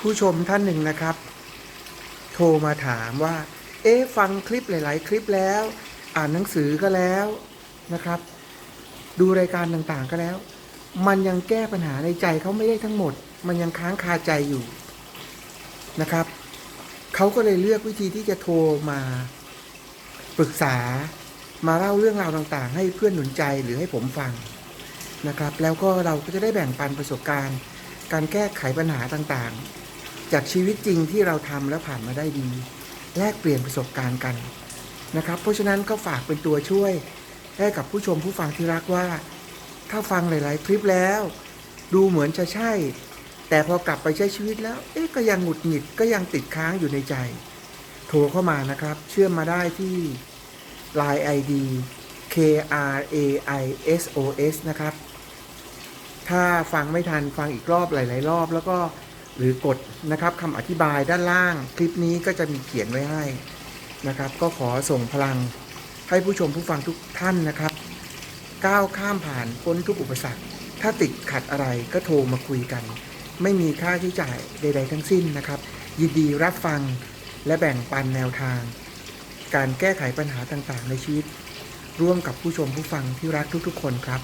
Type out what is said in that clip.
ผู้ชมท่านหนึ่งนะครับ โทรมาถามว่า เอ๊ฟังคลิปหลาย ๆ คลิปแล้ว อ่านหนังสือก็แล้วนะครับ ดูรายการต่างๆก็แล้ว มันยังแก้ปัญหาในใจเขาไม่ได้ทั้งหมด มันยังค้างคาใจอยู่นะครับเขาก็เลยเลือกวิธีที่จะโทรมาปรึกษามาเล่าเรื่องราวต่างๆ ให้เพื่อนหนุนใจหรือให้ผมฟังนะครับ แล้วก็เราก็จะได้แบ่งปันประสบการณ์ การแก้ไขปัญหาต่างๆ จากชีวิตจริงที่เราทำและผ่านมาได้ดี แลกเปลี่ยนประสบการณ์กันนะครับ เพราะฉะนั้นก็ฝากเป็นตัวช่วยให้กับผู้ชมผู้ฟังที่รักว่า ถ้าฟังหลาย ๆ คลิปแล้ว ดูเหมือนจะใช่ แต่พอกลับไปใช้ชีวิตแล้ว เอ๊ะก็ยังหงุดหงิดก็ยังติดค้างอยู่ในใจ โทรเข้ามานะครับ เชื่อมมาได้ที่ Line ID K R A I S O S นะครับ ถ้าฟังไม่ทันฟังอีกรอบหลาย ๆ รอบแล้วก็ หรือกดนะครับคำอธิบายด้านล่าง คลิปนี้ก็จะมีเขียนไว้ให้นะครับ ก็ขอส่งพลังให้ผู้ชมผู้ฟังทุกท่านนะครับก้าวข้ามผ่านพ้นทุกอุปสรรค ถ้าติดขัดอะไรก็โทรมาคุยกัน ไม่มีค่าใช้จ่ายใด ๆ ทั้งสิ้นนะครับ ยินดีรับฟังและแบ่งปันแนวทาง การแก้ไขปัญหาต่างๆ ในชีวิต ร่วมกับผู้ชมผู้ฟังที่รักทุกๆ คนครับ